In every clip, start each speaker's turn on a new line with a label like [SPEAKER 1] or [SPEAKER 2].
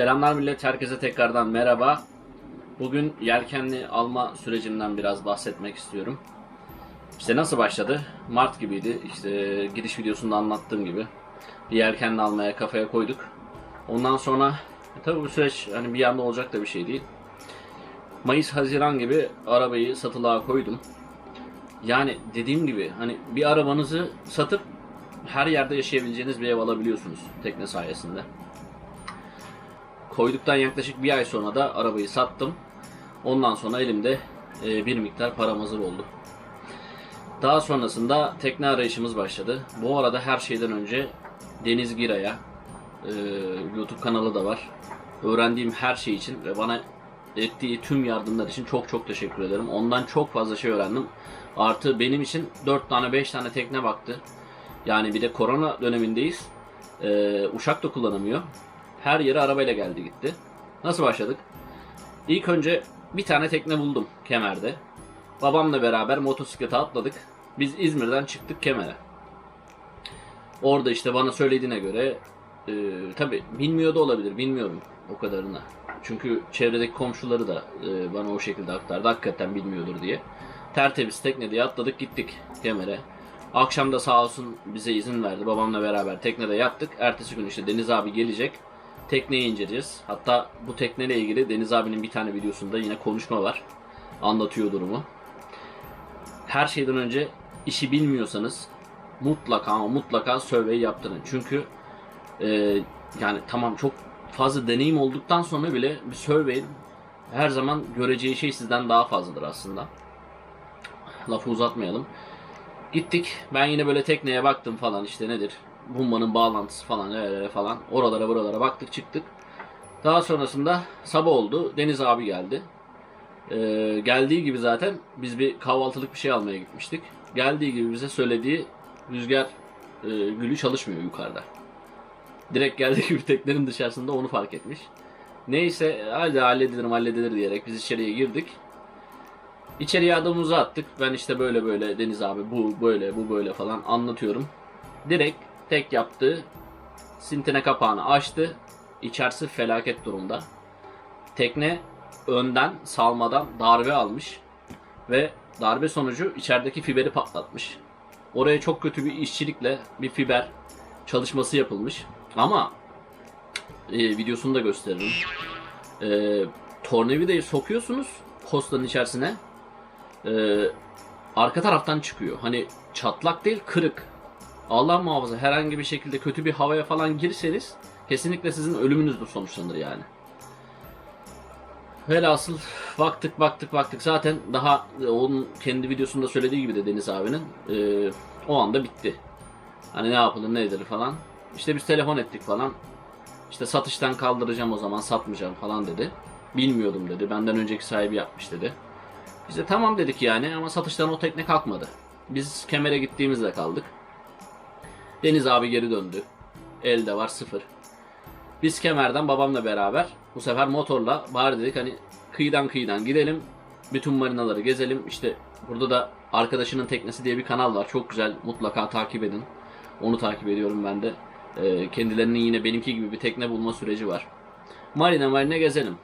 [SPEAKER 1] Selamlar millet, herkese tekrardan merhaba. Bugün yelkenli alma sürecimden biraz bahsetmek istiyorum. İşte nasıl başladı? Mart gibiydi. İşte giriş videosunda anlattığım gibi. Bir yelkenli almaya kafaya koyduk. Ondan sonra e, tabii bu süreç hani bir anda olacak da bir şey değil. Mayıs, Haziran gibi arabayı satılığa koydum. Yani dediğim gibi hani bir arabanızı satıp her yerde yaşayabileceğiniz bir ev alabiliyorsunuz tekne sayesinde. Koyduktan yaklaşık bir ay sonra da arabayı sattım. Ondan sonra elimde e, bir miktar param hazır oldu. Daha sonrasında tekne arayışımız başladı. Bu arada her şeyden önce Deniz Giray'a e, YouTube kanalı da var. Öğrendiğim her şey için ve bana ettiği tüm yardımlar için çok çok teşekkür ederim. Ondan çok fazla şey öğrendim. Artı benim için 4 tane 5 tane tekne baktı. Yani bir de korona dönemindeyiz. E, uçak da kullanamıyor. Her yere arabayla geldi gitti. Nasıl başladık? İlk önce bir tane tekne buldum Kemer'de. Babamla beraber motosiklete atladık. Biz İzmir'den çıktık Kemer'e. Orada işte bana söylediğine göre e, tabi bilmiyor da olabilir bilmiyorum o kadarını. Çünkü çevredeki komşuları da e, bana o şekilde aktardı hakikaten bilmiyordur diye. Tertemiz tekne diye atladık gittik Kemer'e. Akşam da sağ olsun bize izin verdi. Babamla beraber teknede yattık. Ertesi gün işte Deniz abi gelecek. Tekneyi inceleyeceğiz. Hatta bu tekneyle ilgili Deniz abinin bir tane videosunda yine konuşma var. Anlatıyor durumu. Her şeyden önce işi bilmiyorsanız mutlaka ama mutlaka survey yaptırın. Çünkü e, yani tamam çok fazla deneyim olduktan sonra bile bir survey her zaman göreceği şey sizden daha fazladır aslında. Lafı uzatmayalım. Gittik. Ben yine böyle tekneye baktım falan işte nedir? Bumbanın bağlantısı falan nerelere falan. Oralara buralara baktık çıktık. Daha sonrasında sabah oldu. Deniz abi geldi. Ee, geldiği gibi zaten biz bir kahvaltılık bir şey almaya gitmiştik. Geldiği gibi bize söylediği rüzgar e, gülü çalışmıyor yukarıda. Direkt geldiği gibi teknenin dışarısında onu fark etmiş. Neyse hadi halledilir halledilir diyerek biz içeriye girdik. İçeriye adımımızı attık. Ben işte böyle böyle Deniz abi bu böyle bu böyle falan anlatıyorum. Direkt tek yaptığı sintine kapağını açtı. İçerisi felaket durumda. Tekne önden salmadan darbe almış ve darbe sonucu içerideki fiberi patlatmış. Oraya çok kötü bir işçilikle bir fiber çalışması yapılmış. Ama e, videosunu da gösteririm. E, tornavidayı sokuyorsunuz postanın içerisine. E, arka taraftan çıkıyor. Hani çatlak değil kırık. Allah muhafaza herhangi bir şekilde kötü bir havaya falan girseniz kesinlikle sizin ölümünüzdür sonuçlanır yani. Velhasıl baktık baktık baktık zaten daha e, onun kendi videosunda söylediği gibi de Deniz abinin e, o anda bitti. Hani ne yapılır ne edilir falan. İşte biz telefon ettik falan. İşte satıştan kaldıracağım o zaman satmayacağım falan dedi. Bilmiyordum dedi. Benden önceki sahibi yapmış dedi. Biz de tamam dedik yani ama satıştan o tekne kalkmadı. Biz kemere gittiğimizde kaldık. Deniz abi geri döndü. Elde var sıfır. Biz kemerden babamla beraber bu sefer motorla bari dedik hani kıyıdan kıyıdan gidelim. Bütün marinaları gezelim. İşte burada da arkadaşının teknesi diye bir kanal var. Çok güzel. Mutlaka takip edin. Onu takip ediyorum ben de. Ee, kendilerinin yine benimki gibi bir tekne bulma süreci var. Marina marina gezelim.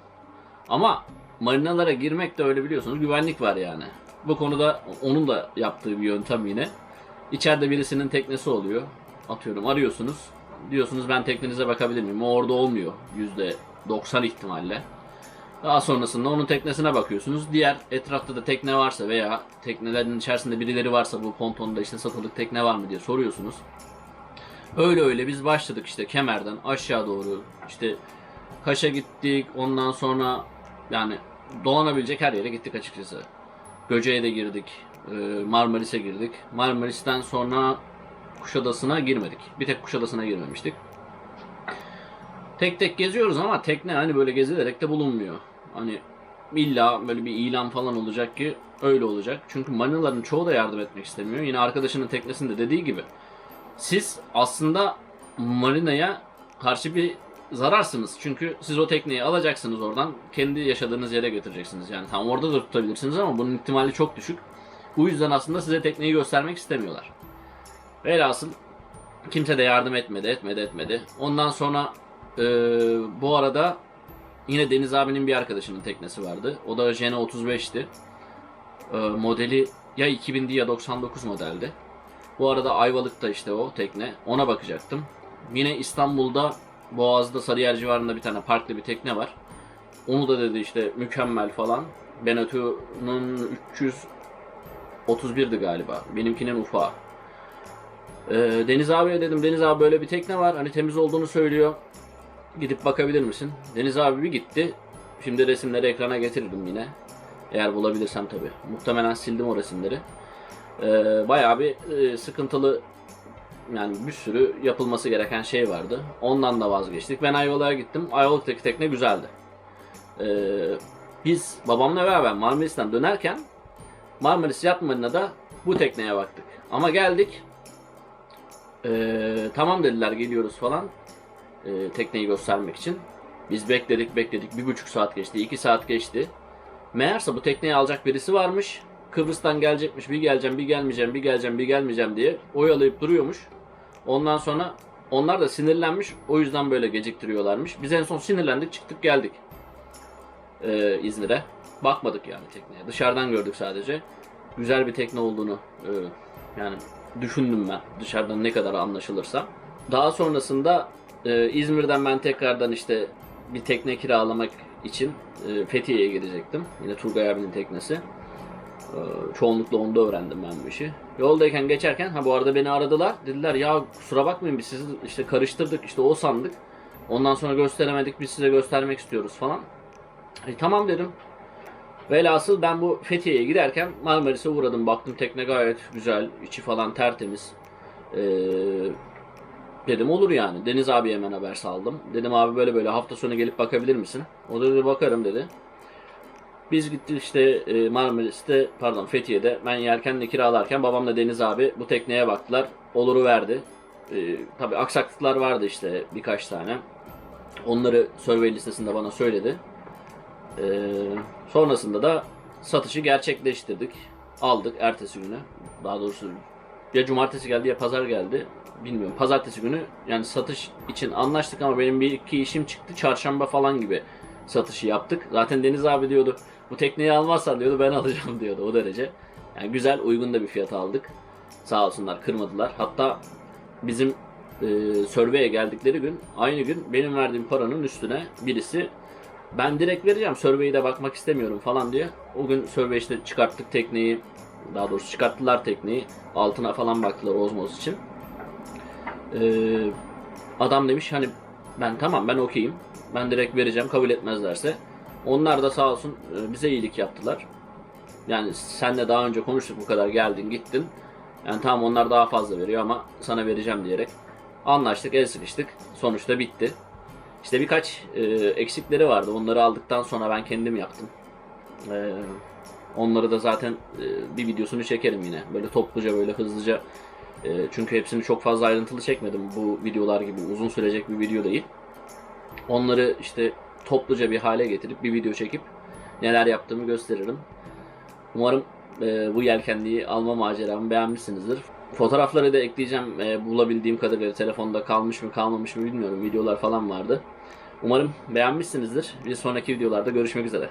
[SPEAKER 1] Ama marinalara girmek de öyle biliyorsunuz güvenlik var yani. Bu konuda onun da yaptığı bir yöntem yine. İçeride birisinin teknesi oluyor. Atıyorum arıyorsunuz. Diyorsunuz ben teknenize bakabilir miyim? O orada olmuyor. %90 ihtimalle. Daha sonrasında onun teknesine bakıyorsunuz. Diğer etrafta da tekne varsa veya teknelerin içerisinde birileri varsa bu pontonda işte satılık tekne var mı diye soruyorsunuz. Öyle öyle biz başladık işte kemerden aşağı doğru işte Kaş'a gittik ondan sonra yani dolanabilecek her yere gittik açıkçası. Göce'ye de girdik. e, Marmaris'e girdik. Marmaris'ten sonra Kuşadası'na girmedik. Bir tek Kuşadası'na girmemiştik. Tek tek geziyoruz ama tekne hani böyle gezilerek de bulunmuyor. Hani illa böyle bir ilan falan olacak ki öyle olacak. Çünkü marinaların çoğu da yardım etmek istemiyor. Yine arkadaşının teknesinde dediği gibi. Siz aslında marinaya karşı bir zararsınız. Çünkü siz o tekneyi alacaksınız oradan. Kendi yaşadığınız yere götüreceksiniz. Yani tam orada da tutabilirsiniz ama bunun ihtimali çok düşük. Bu yüzden aslında size tekneyi göstermek istemiyorlar. Velhasıl kimse de yardım etmedi, etmedi, etmedi. Ondan sonra e, bu arada yine Deniz abinin bir arkadaşının teknesi vardı. O da Jene 35'ti. Ee, modeli ya 2000'di ya 99 modeldi. Bu arada Ayvalık'ta işte o tekne. Ona bakacaktım. Yine İstanbul'da Boğaz'da Sarıyer civarında bir tane parklı bir tekne var. Onu da dedi işte mükemmel falan. Benetton'un 331'di galiba. Benimkinin ufağı. Ee, Deniz abiye dedim Deniz abi böyle bir tekne var. Hani temiz olduğunu söylüyor. Gidip bakabilir misin? Deniz abi bir gitti. Şimdi resimleri ekrana getiririm yine. Eğer bulabilirsem tabi. Muhtemelen sildim o resimleri. Ee, bayağı bir e, sıkıntılı yani bir sürü yapılması gereken şey vardı. Ondan da vazgeçtik. Ben Ayvalık'a gittim. Ayvalık'taki tekne güzeldi. Ee, biz babamla beraber Marmaris'ten dönerken Marmaris Yat Marina'da bu tekneye baktık. Ama geldik. Ee, tamam dediler geliyoruz falan. Ee, tekneyi göstermek için. Biz bekledik bekledik. Bir buçuk saat geçti. iki saat geçti. Meğerse bu tekneyi alacak birisi varmış. Kıbrıs'tan gelecekmiş. Bir geleceğim, bir gelmeyeceğim, bir geleceğim, bir gelmeyeceğim diye oyalayıp duruyormuş. Ondan sonra onlar da sinirlenmiş. O yüzden böyle geciktiriyorlarmış. Biz en son sinirlendik, çıktık geldik. Ee, İzmir'e. Bakmadık yani tekneye. Dışarıdan gördük sadece. Güzel bir tekne olduğunu e, yani düşündüm ben. Dışarıdan ne kadar anlaşılırsa. Daha sonrasında e, İzmir'den ben tekrardan işte bir tekne kiralamak için e, Fethiye'ye gidecektim. Yine Turgay abinin teknesi. E, çoğunlukla onda öğrendim ben bu işi. Yoldayken geçerken ha bu arada beni aradılar. Dediler ya kusura bakmayın biz sizi işte karıştırdık işte o sandık. Ondan sonra gösteremedik biz size göstermek istiyoruz falan. E, tamam dedim. Velhasıl ben bu Fethiye'ye giderken Marmaris'e uğradım. Baktım tekne gayet güzel. içi falan tertemiz. Ee, dedim olur yani. Deniz abi hemen haber saldım. Dedim abi böyle böyle hafta sonu gelip bakabilir misin? O da dedi bakarım dedi. Biz gittik işte e, Marmaris'te pardon Fethiye'de ben yelkenle kiralarken babamla Deniz abi bu tekneye baktılar. Oluru verdi. E, tabii aksaklıklar vardı işte birkaç tane. Onları survey listesinde bana söyledi. Ee, sonrasında da satışı gerçekleştirdik. Aldık ertesi günü. Daha doğrusu ya cumartesi geldi ya pazar geldi. Bilmiyorum. Pazartesi günü yani satış için anlaştık ama benim bir iki işim çıktı. Çarşamba falan gibi satışı yaptık. Zaten Deniz abi diyordu bu tekneyi almazsan diyordu ben alacağım diyordu o derece. Yani güzel uygun da bir fiyata aldık. Sağ olsunlar kırmadılar. Hatta bizim e, survey'e geldikleri gün aynı gün benim verdiğim paranın üstüne birisi ben direkt vereceğim survey'e de bakmak istemiyorum falan diye. O gün survey işte çıkarttık tekneyi. Daha doğrusu çıkarttılar tekneyi. Altına falan baktılar ozmoz için. Ee, adam demiş hani ben tamam ben okeyim. Ben direkt vereceğim kabul etmezlerse. Onlar da sağ olsun e, bize iyilik yaptılar. Yani senle daha önce konuştuk bu kadar geldin gittin. Yani tamam onlar daha fazla veriyor ama sana vereceğim diyerek. Anlaştık el sıkıştık. Sonuçta bitti. İşte birkaç e, eksikleri vardı. Onları aldıktan sonra ben kendim yaptım. E, onları da zaten e, bir videosunu çekerim yine. Böyle topluca böyle hızlıca. E, çünkü hepsini çok fazla ayrıntılı çekmedim. Bu videolar gibi uzun sürecek bir video değil. Onları işte topluca bir hale getirip bir video çekip neler yaptığımı gösteririm. Umarım e, bu yelkenliği alma maceramı beğenmişsinizdir. Fotoğrafları da ekleyeceğim. E, bulabildiğim kadarıyla telefonda kalmış mı kalmamış mı bilmiyorum. Videolar falan vardı. Umarım beğenmişsinizdir. Bir sonraki videolarda görüşmek üzere.